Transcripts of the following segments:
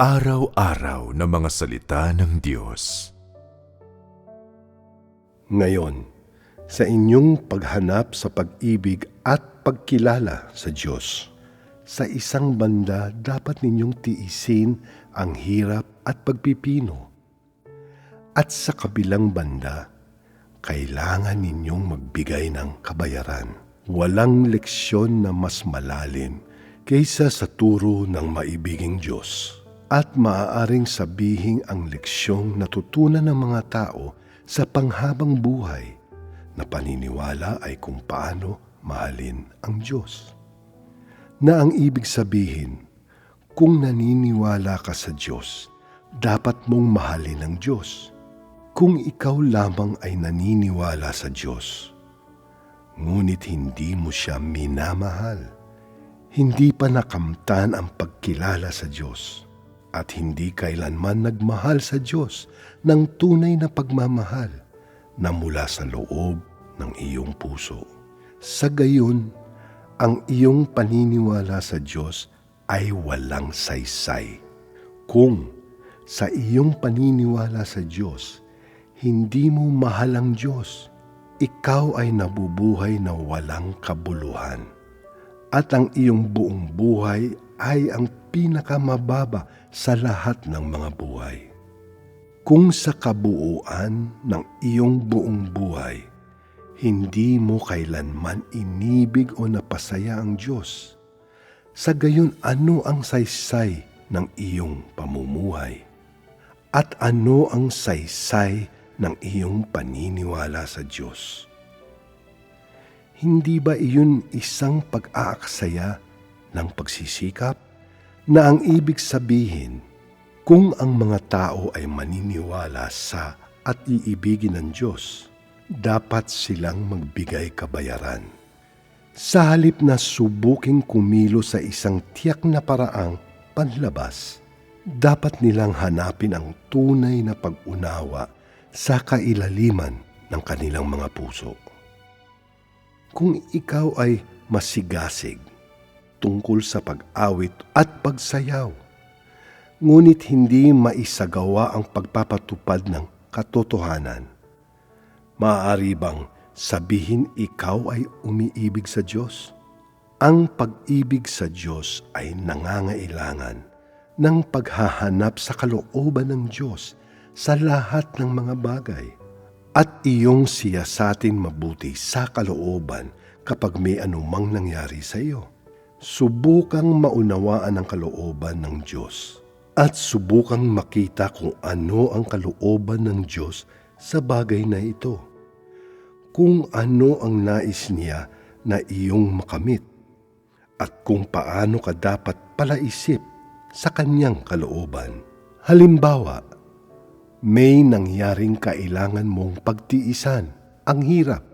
Araw-araw na mga salita ng Diyos. Ngayon, sa inyong paghanap sa pag-ibig at pagkilala sa Diyos, sa isang banda dapat ninyong tiisin ang hirap at pagpipino. At sa kabilang banda, kailangan ninyong magbigay ng kabayaran. Walang leksyon na mas malalim kaysa sa turo ng maibiging Diyos. At maaaring sabihin ang leksyong natutunan ng mga tao sa panghabang buhay na paniniwala ay kung paano mahalin ang Diyos. Na ang ibig sabihin, kung naniniwala ka sa Diyos, dapat mong mahalin ang Diyos. Kung ikaw lamang ay naniniwala sa Diyos, ngunit hindi mo siya minamahal, hindi pa nakamtan ang pagkilala sa Diyos, at hindi kailanman nagmahal sa Diyos ng tunay na pagmamahal na mula sa loob ng iyong puso. Sa gayon, ang iyong paniniwala sa Diyos ay walang saysay. Kung sa iyong paniniwala sa Diyos, hindi mo mahal ang Diyos, ikaw ay nabubuhay na walang kabuluhan. At ang iyong buong buhay ay ang pinakamababa sa lahat ng mga buhay. Kung sa kabuuan ng iyong buong buhay, hindi mo kailanman inibig o napasaya ang Diyos. Sa gayon, ano ang saysay ng iyong pamumuhay? At ano ang saysay ng iyong paniniwala sa Diyos? Hindi ba iyon isang pag-aaksaya ng pagsisikap na ang ibig sabihin kung ang mga tao ay maniniwala sa at iibigin ng Diyos, dapat silang magbigay kabayaran. Sa halip na subuking kumilo sa isang tiyak na paraang panlabas, dapat nilang hanapin ang tunay na pag-unawa sa kailaliman ng kanilang mga puso. Kung ikaw ay masigasig tungkol sa pag-awit at pagsayaw, ngunit hindi maisagawa ang pagpapatupad ng katotohanan, Maaari bang sabihin ikaw ay umiibig sa Diyos? Ang pag-ibig sa Diyos ay nangangailangan ng paghahanap sa kalooban ng Diyos sa lahat ng mga bagay at iyong siyasatin mabuti sa kalooban kapag may anumang nangyari sa iyo. Subukang maunawaan ang kalooban ng Diyos at subukang makita kung ano ang kalooban ng Diyos sa bagay na ito. Kung ano ang nais niya na iyong makamit at kung paano ka dapat palaisip sa kanyang kalooban. Halimbawa, may nangyaring kailangan mong pagtiisan. Ang hirap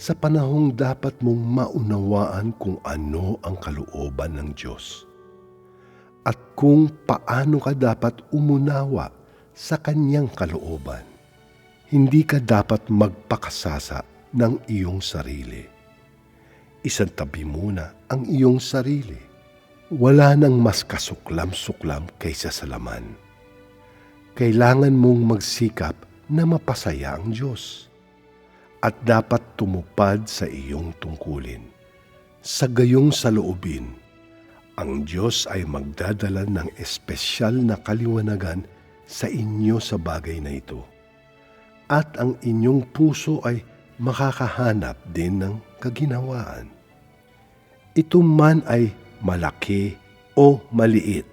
sa panahong dapat mong maunawaan kung ano ang kalooban ng Diyos at kung paano ka dapat umunawa sa kanyang kalooban hindi ka dapat magpakasasa ng iyong sarili. Isang tabi muna ang iyong sarili. Wala nang mas kasuklam-suklam kaysa sa laman. Kailangan mong magsikap na mapasaya ang Diyos at dapat tumupad sa iyong tungkulin. Sa gayong saloobin, ang Diyos ay magdadala ng espesyal na kaliwanagan sa inyo sa bagay na ito at ang inyong puso ay makakahanap din ng kaginawaan. Ito man ay malaki o maliit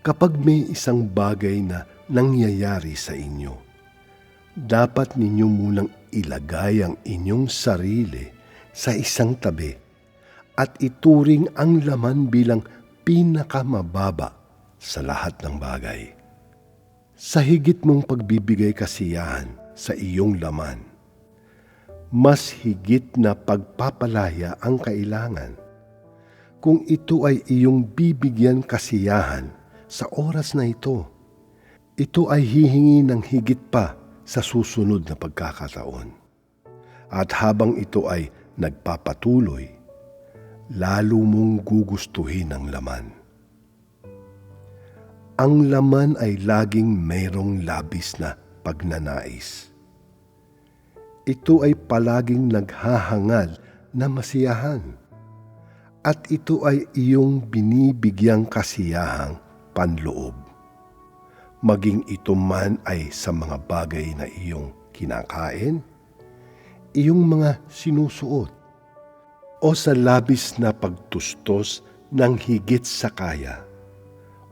kapag may isang bagay na nangyayari sa inyo. Dapat ninyo munang ilagay ang inyong sarili sa isang tabi at ituring ang laman bilang pinakamababa sa lahat ng bagay. Sa higit mong pagbibigay kasiyahan, sa iyong laman. Mas higit na pagpapalaya ang kailangan. Kung ito ay iyong bibigyan kasiyahan sa oras na ito, ito ay hihingi ng higit pa sa susunod na pagkakataon. At habang ito ay nagpapatuloy, lalo mong gugustuhin ang laman. ang laman ay laging mayroong labis na pagnanais. Ito ay palaging naghahangad na masiyahan. At ito ay iyong binibigyang kasiyahang panloob. Maging ito man ay sa mga bagay na iyong kinakain, iyong mga sinusuot, o sa labis na pagtustos ng higit sa kaya,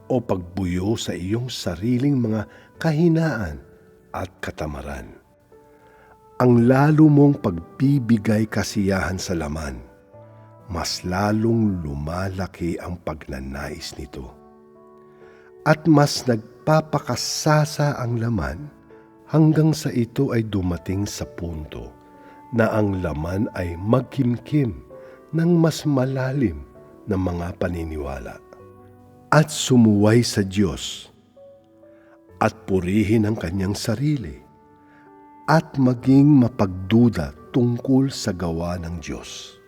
o pagbuyo sa iyong sariling mga kahinaan at katamaran. Ang lalo mong pagbibigay kasiyahan sa laman, mas lalong lumalaki ang pagnanais nito. At mas nagpapakasasa ang laman hanggang sa ito ay dumating sa punto na ang laman ay magkimkim ng mas malalim na mga paniniwala at sumuway sa Diyos at purihin ang kanyang sarili at maging mapagduda tungkol sa gawa ng Diyos.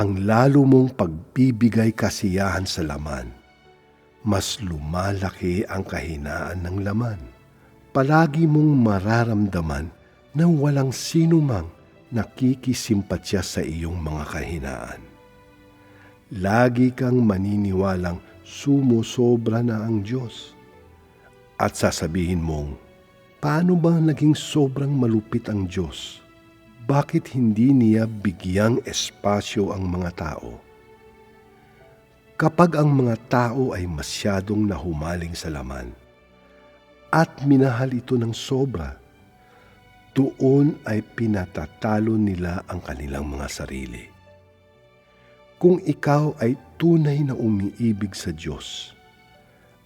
Ang lalo mong pagbibigay kasiyahan sa laman, mas lumalaki ang kahinaan ng laman. Palagi mong mararamdaman na walang sino mang nakikisimpatya sa iyong mga kahinaan. Lagi kang maniniwalang sumusobra na ang Diyos. At sasabihin mong, paano ba naging sobrang malupit ang Diyos? Bakit hindi niya bigyang espasyo ang mga tao? Kapag ang mga tao ay masyadong nahumaling sa laman at minahal ito ng sobra, doon ay pinatatalo nila ang kanilang mga sarili. Kung ikaw ay tunay na umiibig sa Diyos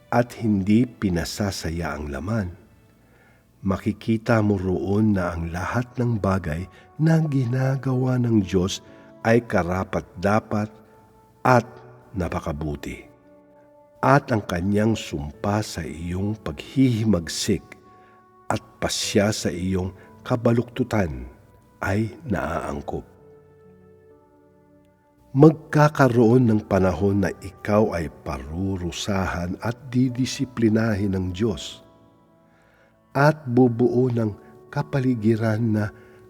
at hindi pinasasaya ang laman, makikita mo roon na ang lahat ng bagay na ginagawa ng Diyos ay karapat-dapat at napakabuti. At ang kanyang sumpa sa iyong paghihimagsik at pasya sa iyong kabaluktutan ay naaangkop. Magkakaroon ng panahon na ikaw ay parurusahan at didisiplinahin ng Diyos at bubuo ng kapaligiran na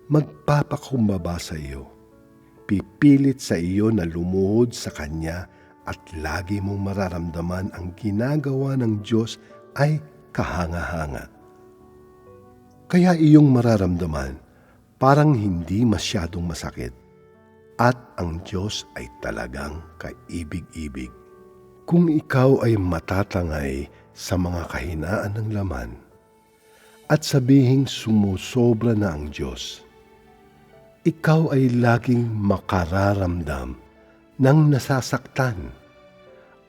magpapakumbaba sa iyo. Pipilit sa iyo na lumuhod sa Kanya at lagi mong mararamdaman ang ginagawa ng Diyos ay kahanga-hanga. Kaya iyong mararamdaman parang hindi masyadong masakit at ang Diyos ay talagang kaibig-ibig. Kung ikaw ay matatangay sa mga kahinaan ng laman at sabihing sumusobra na ang Diyos, ikaw ay laging makararamdam ng nasasaktan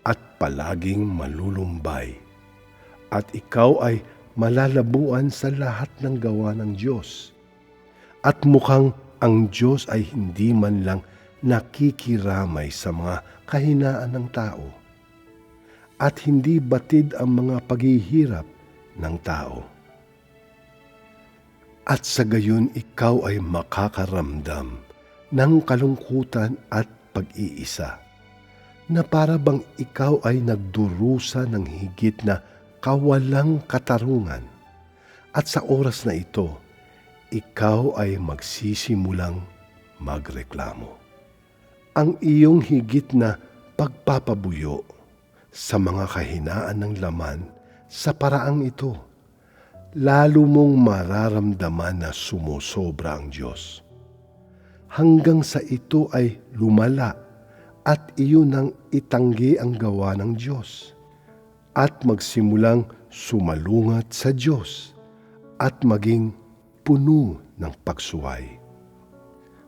at palaging malulumbay at ikaw ay malalabuan sa lahat ng gawa ng Diyos. At mukhang ang Diyos ay hindi man lang nakikiramay sa mga kahinaan ng tao at hindi batid ang mga paghihirap ng tao. At sa gayon ikaw ay makakaramdam ng kalungkutan at pag-iisa na para bang ikaw ay nagdurusa ng higit na kawalang katarungan at sa oras na ito, ikaw ay magsisimulang magreklamo. Ang iyong higit na pagpapabuyo sa mga kahinaan ng laman sa paraang ito, lalo mong mararamdaman na sumusobra ang Diyos. Hanggang sa ito ay lumala at iyon ang itanggi ang gawa ng Diyos at magsimulang sumalungat sa Diyos at maging puno ng pagsuway.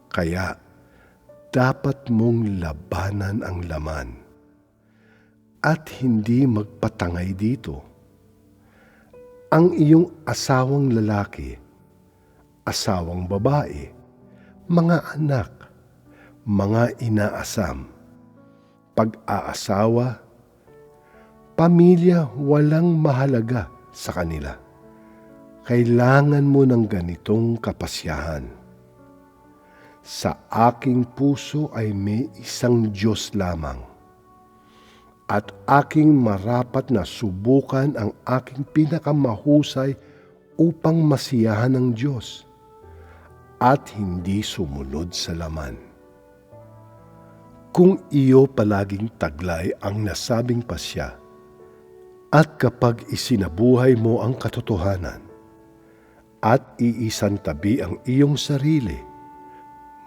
Kaya dapat mong labanan ang laman at hindi magpatangay dito. Ang iyong asawang lalaki, asawang babae, mga anak, mga inaasam, pag-aasawa, pamilya walang mahalaga sa kanila. Kailangan mo ng ganitong kapasyahan. Sa aking puso ay may isang Diyos lamang. at aking marapat na subukan ang aking pinakamahusay upang masiyahan ng Diyos at hindi sumunod sa laman. Kung iyo palaging taglay ang nasabing pasya, at kapag isinabuhay mo ang katotohanan, at iisantabi ang iyong sarili,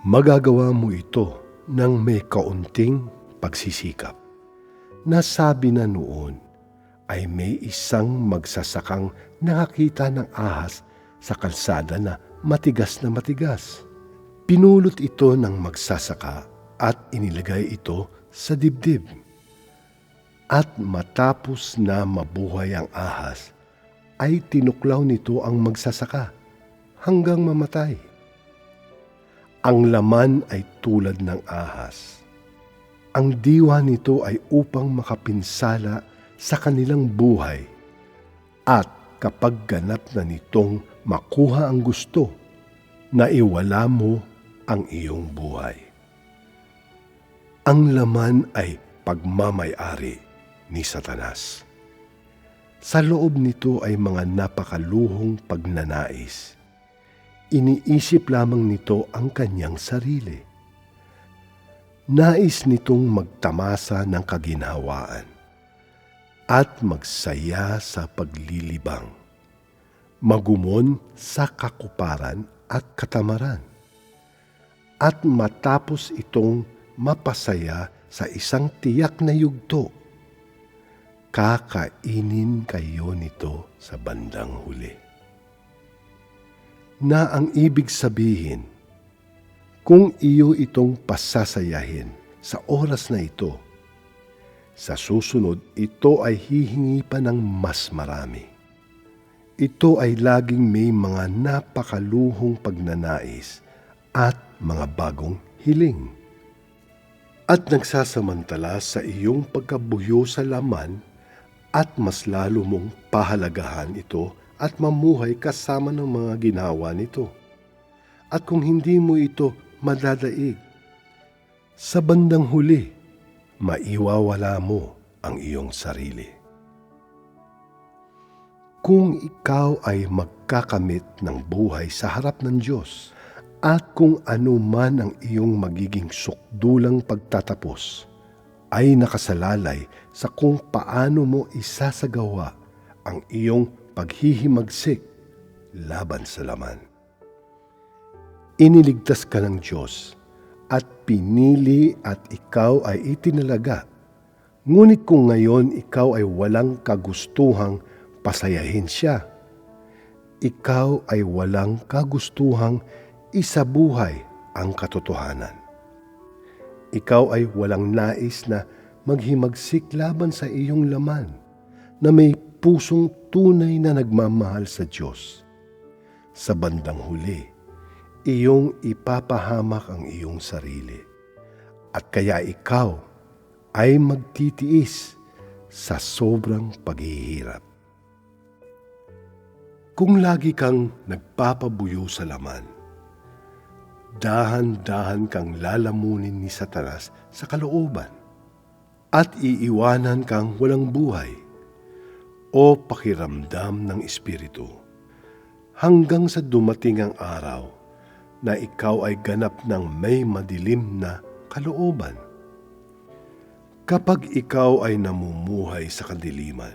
magagawa mo ito ng may kaunting pagsisikap. Nasabi na noon ay may isang magsasakang nakakita ng ahas sa kalsada na matigas na matigas. Pinulot ito ng magsasaka at inilagay ito sa dibdib. At matapos na mabuhay ang ahas, ay tinuklaw nito ang magsasaka hanggang mamatay. Ang laman ay tulad ng ahas. Ang diwa nito ay upang makapinsala sa kanilang buhay at kapag ganap na nitong makuha ang gusto, naiwala mo ang iyong buhay. Ang laman ay pagmamayari ni Satanas. Sa loob nito ay mga napakaluhong pagnanais. Iniisip lamang nito ang kanyang sarili. Nais nitong magtamasa ng kaginhawaan at magsaya sa paglilibang, magumon sa kakuparan at katamaran, at matapos itong mapasaya sa isang tiyak na yugto, kakainin kayo nito sa bandang huli. Na ang ibig sabihin, kung iyo itong pasasayahin sa oras na ito, sa susunod ito ay hihingi pa ng mas marami. Ito ay laging may mga napakaluhong pagnanais at mga bagong hiling. At nagsasamantala sa iyong pagkabuyo sa laman at mas lalo mong pahalagahan ito at mamuhay kasama ng mga ginawa nito. At kung hindi mo ito madadaig, sa bandang huli, maiwawala mo ang iyong sarili. Kung ikaw ay magkakamit ng buhay sa harap ng Diyos at kung ano man ang iyong magiging sukdulang pagtatapos, ay nakasalalay sa kung paano mo isasagawa ang iyong paghihimagsik laban sa laman. Iniligtas ka ng Diyos at pinili at ikaw ay itinalaga. Ngunit kung ngayon ikaw ay walang kagustuhang pasayahin siya, ikaw ay walang kagustuhang isabuhay ang katotohanan. Ikaw ay walang nais na maghimagsik laban sa iyong laman na may pusong tunay na nagmamahal sa Diyos. Sa bandang huli, iyong ipapahamak ang iyong sarili. At kaya ikaw ay magtitiis sa sobrang paghihirap. Kung lagi kang nagpapabuyo sa laman, dahan-dahan kang lalamunin ni Satanas sa kalooban at iiwanan kang walang buhay o pakiramdam ng Espiritu hanggang sa dumating ang araw na ikaw ay ganap ng may madilim na kalooban. Kapag ikaw ay namumuhay sa kadiliman,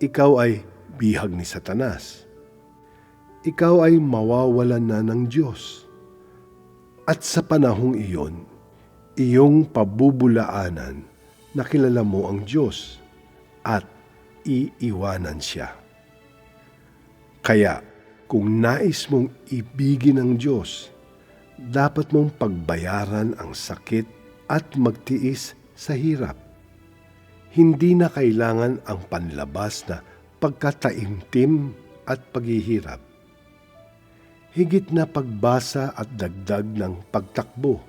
ikaw ay bihag ni Satanas. Ikaw ay mawawalan na ng Diyos. At sa panahong iyon, iyong pabubulaanan na kilala mo ang Diyos at iiwanan siya. Kaya, kung nais mong ibigin ang Diyos, dapat mong pagbayaran ang sakit at magtiis sa hirap. Hindi na kailangan ang panlabas na pagkataimtim at paghihirap. Higit na pagbasa at dagdag ng pagtakbo.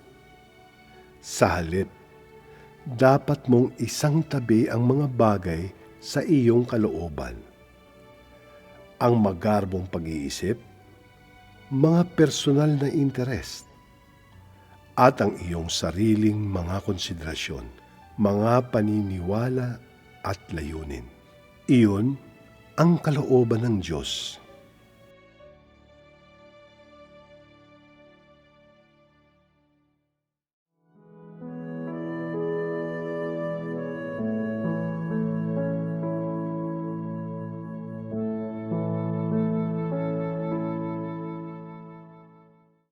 Sa halip, dapat mong isang tabi ang mga bagay sa iyong kalooban ang magarbong pag-iisip, mga personal na interest, at ang iyong sariling mga konsiderasyon mga paniniwala at layunin. Iyon ang kalooban ng Diyos